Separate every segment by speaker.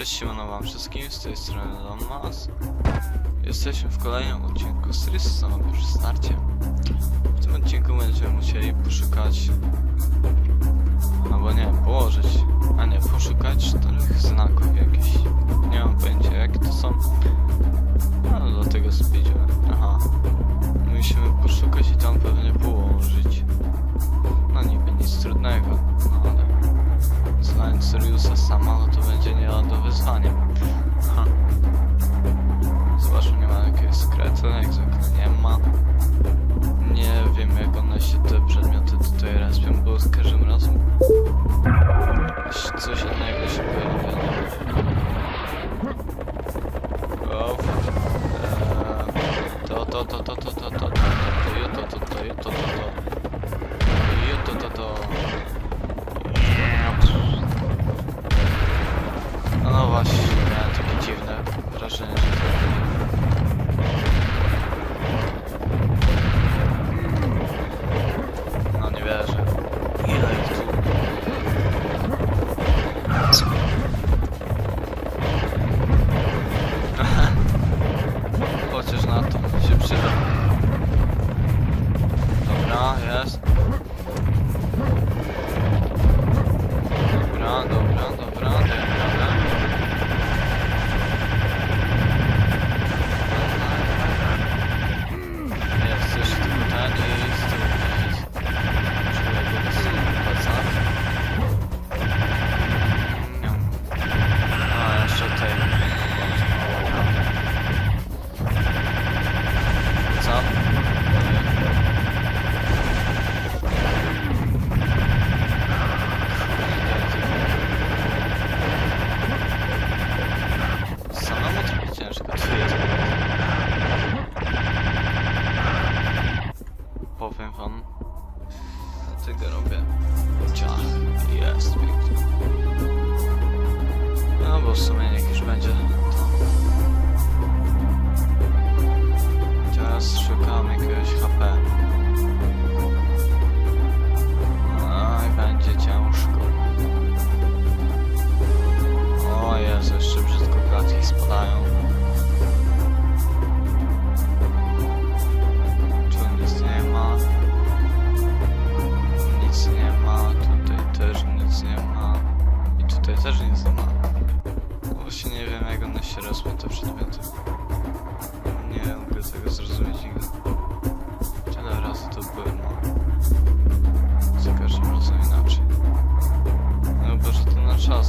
Speaker 1: Cześć, siemano wam wszystkim, z tej strony Don Jesteśmy w kolejnym odcinku z Rissa no na pierwsze starcie. W tym odcinku będziemy musieli poszukać, no albo nie, położyć, a nie, poszukać czterech znaków jakichś. Nie mam pojęcia jakie to są, no, ale do tego spędziłem. Aha, musimy poszukać i tam pewnie położyć. No niby nic trudnego, no znając Syriusa sama, no to będzie nie do wyzwania. Zobaczmy, nie ma jakiegoś skrety, jak no zwykle nie ma. us.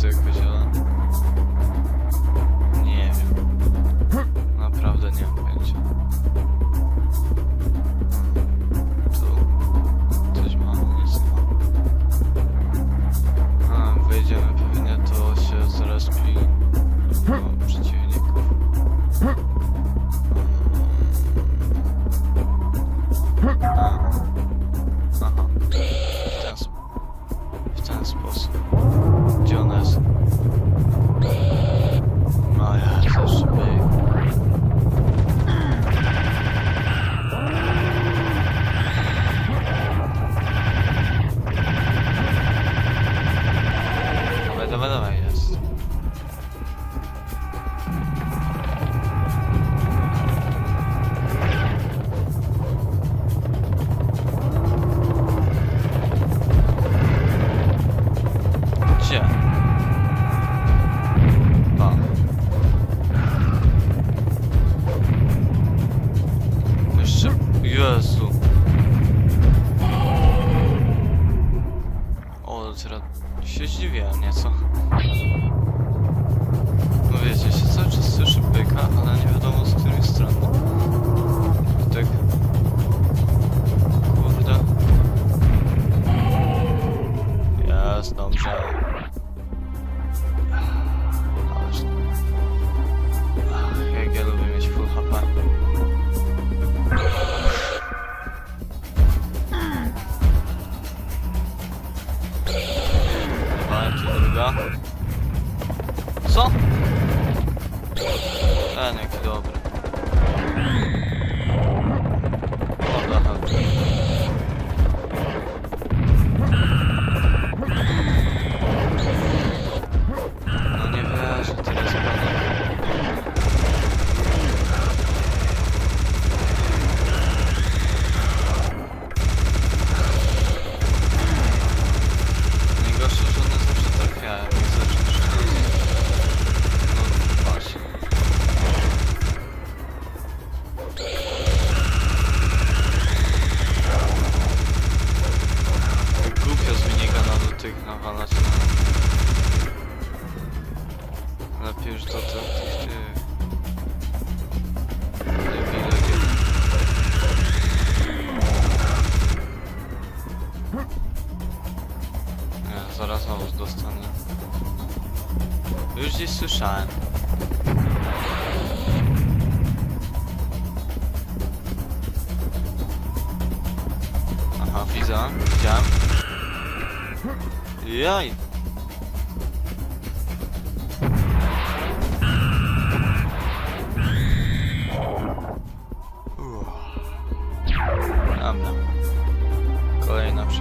Speaker 1: sökmüş falan.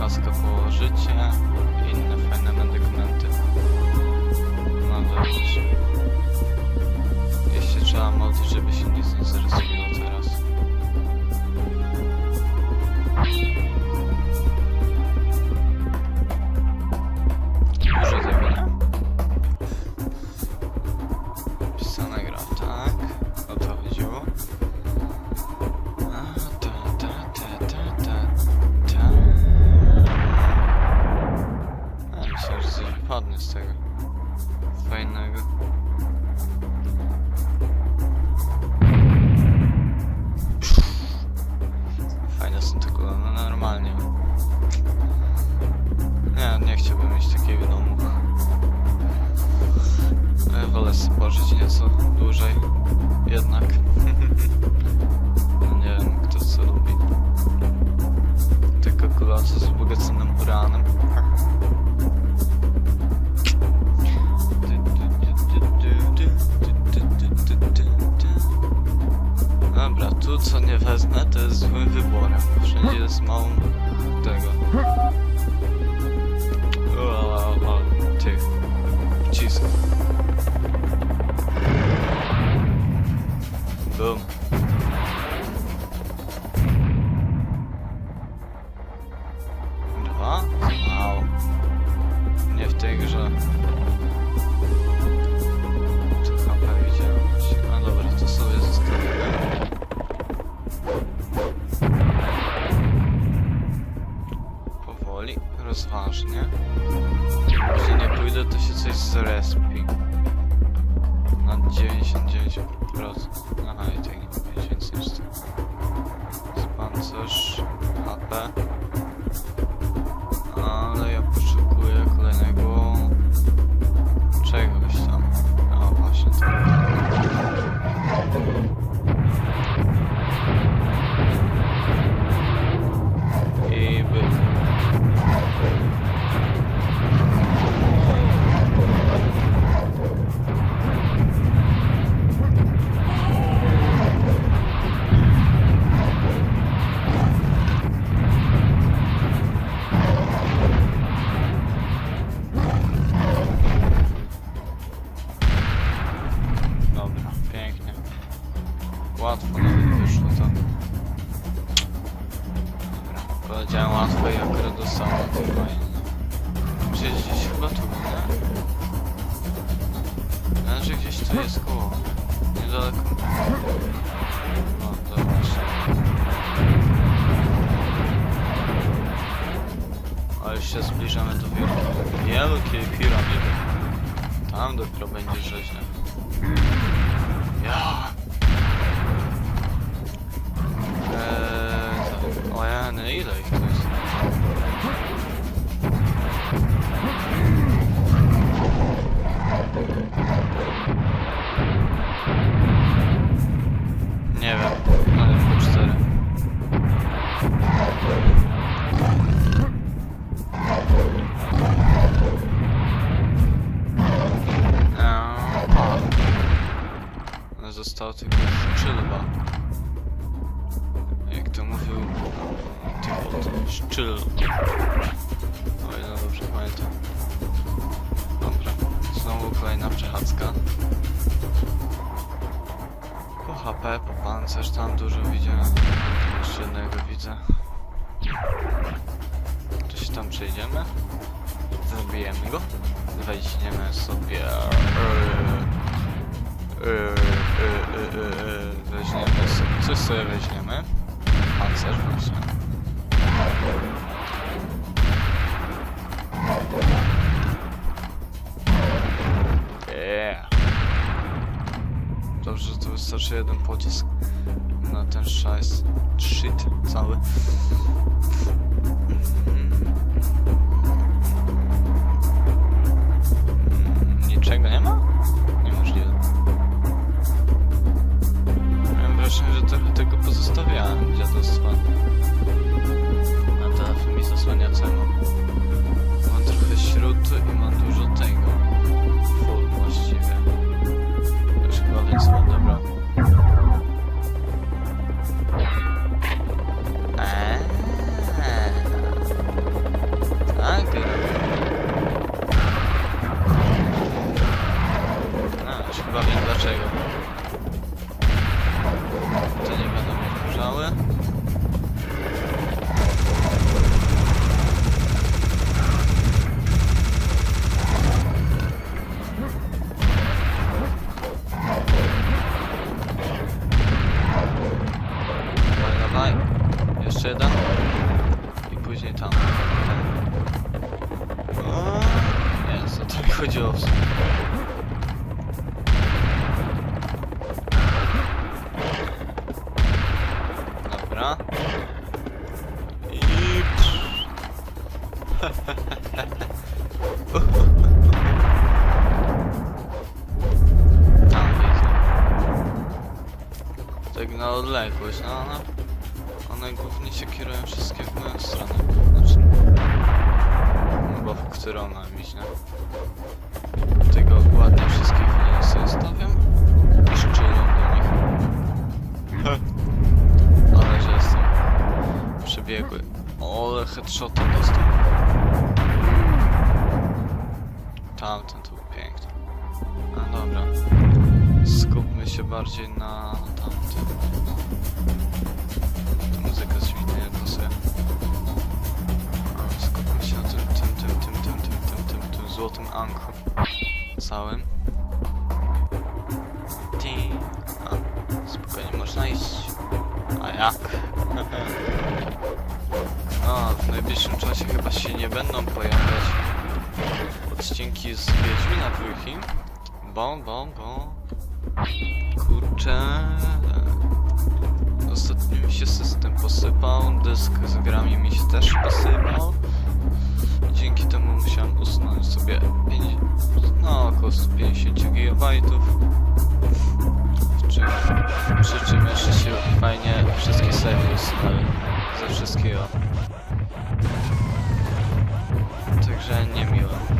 Speaker 1: podcast to życie i inne fajne medykamenty. No wiesz. Jeśli trzeba modlić, żeby się nic nie zrysowało. przeżyć nieco dłużej. Jednak. nie wiem, kto co lubi. Tylko kolacja z ubogaconym branem. Dobra, tu co nie wezmę, to jest złym wyborem. Wszędzie jest mało tego. Uła, ty, wcisków. przejdziemy. Zabijemy go. Weźmiemy sobie... Yy, yy, weźmiemy sobie... Coś sobie weźmiemy. Pancerz właśnie. Yeah. Dobrze, że to wystarczy jeden pocisk na ten szajs shit cały. Chodziło w sumie. Dobra. I... Tam widzę. Tak na odległość, no Skupmy się bardziej na tamtym. No. Ta muzyka świetnie nie pasuje. A, Skupmy się na tym, tym, tym, tym, tym, tym, tym, tym, tym złotym anku. Całym. Ti. A, spokojnie można iść. A jak? A, w najbliższym czasie chyba się nie będą pojawiać odcinki z Wiedźmina trójki. Bo, bo, bo... Kurczę... Ostatnio mi się system posypał, dysk z grami mi się też posypał. Dzięki temu musiałem usunąć sobie no około 150 GB. Przy czym jeszcze się fajnie wszystkie savey usunęły ze wszystkiego. Także niemiłe.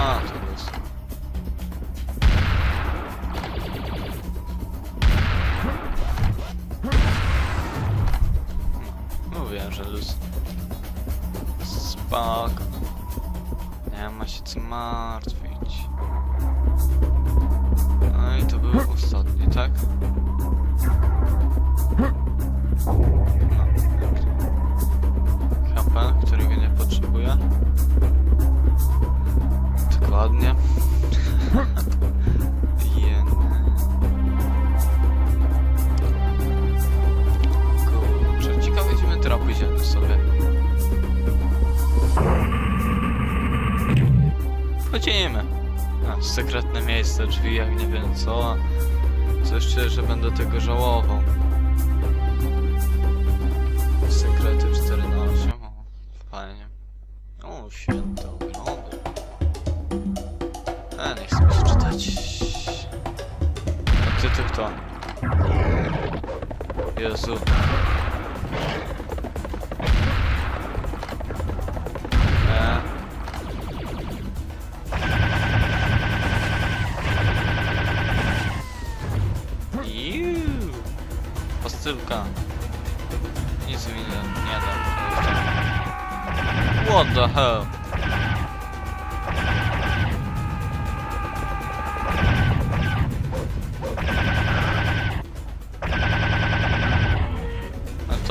Speaker 1: A, to. Mówiłem, że luz. Spoko. Nie ma się co martwić. No i to był ostatni, tak? No. HP, którego nie potrzebuję. Jeny. Kurczę, ciekawe gdzie my teraz pójdziemy sobie. Wchodzimy. A, sekretne miejsce, drzwi, jak nie wiem co. Coś czuję, że będę tego żałował. Czytać. A ty to kto? Jezu. E. Iu. Pastylka. Nic mi nie, nie da. What the hell?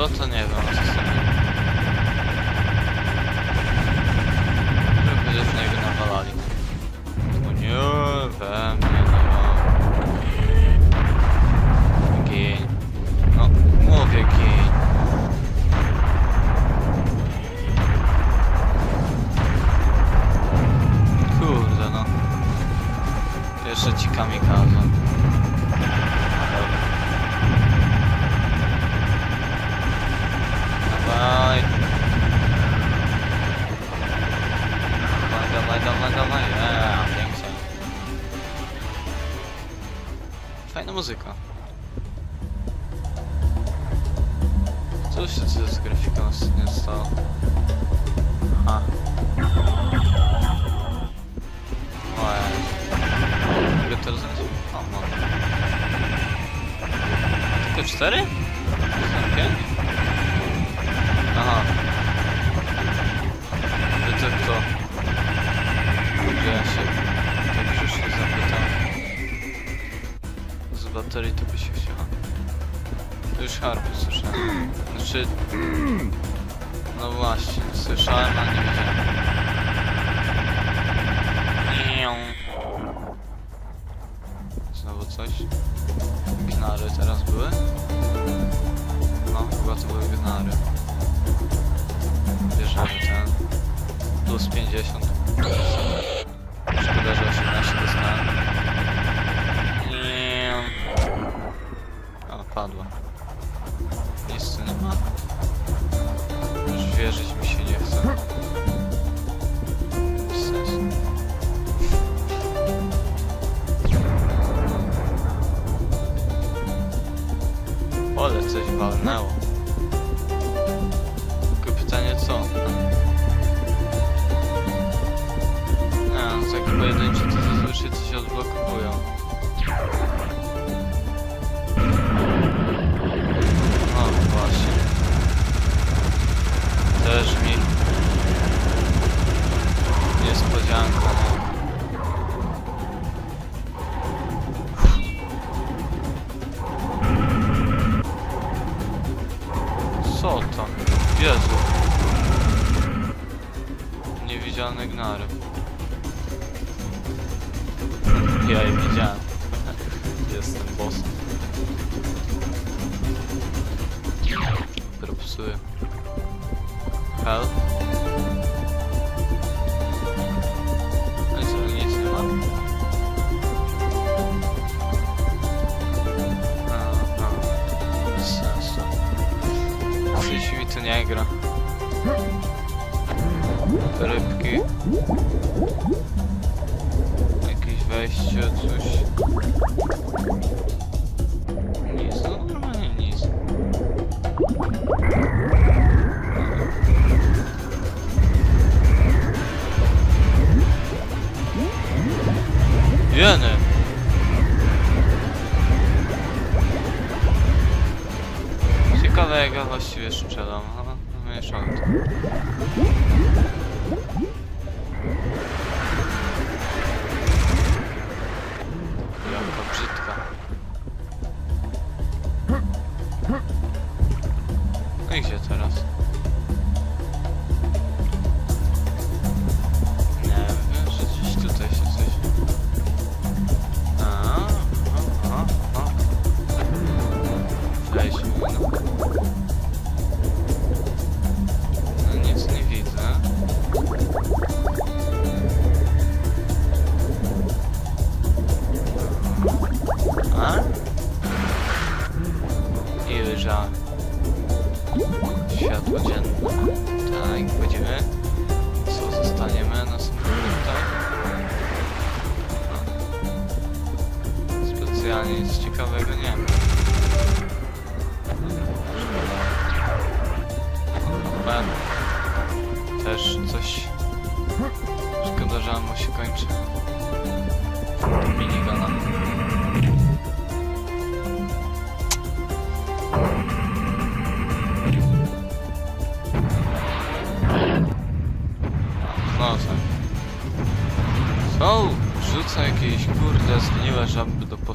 Speaker 1: To to nie wiem, Tu się coś z grafiką nie stało. Aha. Ojej. Mogę teraz zaraz... O, mogę. Tylko cztery? Są pięć? Aha. Wytyp to. Gdzie ja się... Tak już się zapytam. Z baterii to by się wsiadło. Już harpy słyszałem. Znaczy... No właśnie, słyszałem, a nie widziałem. Znowu coś? Gnary teraz były? No, chyba to były gnary. Bierzemy ten. Plus 50. done. що, cóż.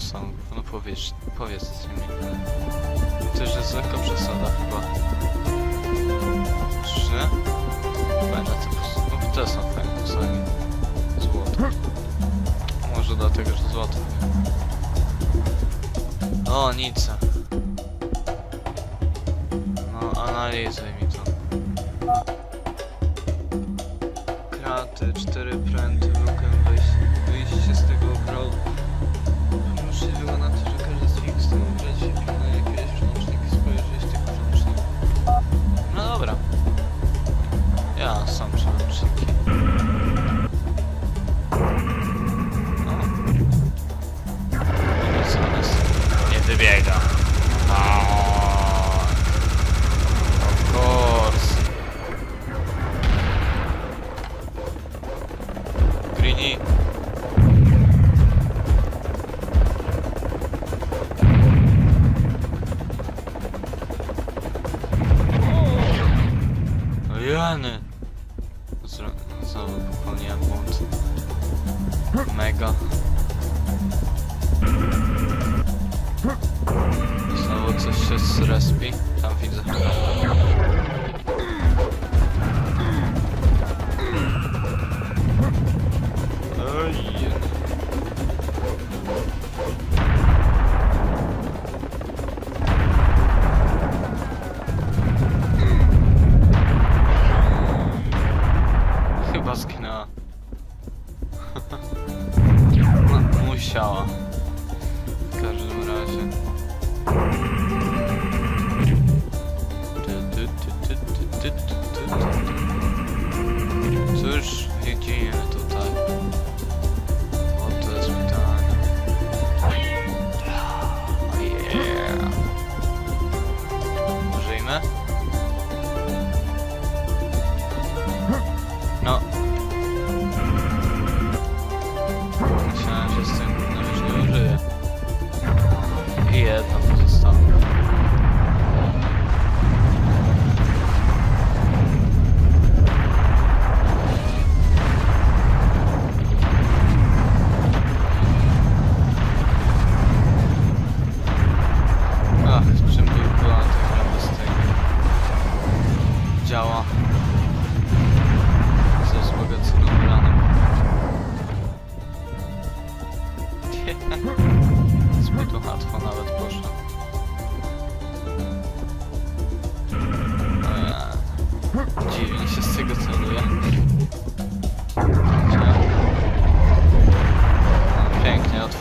Speaker 1: są? No powiedz, powiedz mi. To już jest lekka przesada chyba. Czy nie? Fajne te. No te są fajne posady. Złote. Może dlatego, że złote. O, nic.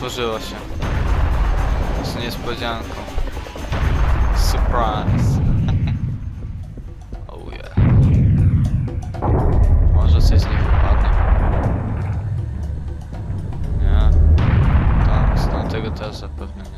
Speaker 1: otworzyło się. Z niespodzianką. Surprise. oh yeah. Może coś z nich wypadnie. Nie. Tam, z tamtego też zapewne nie.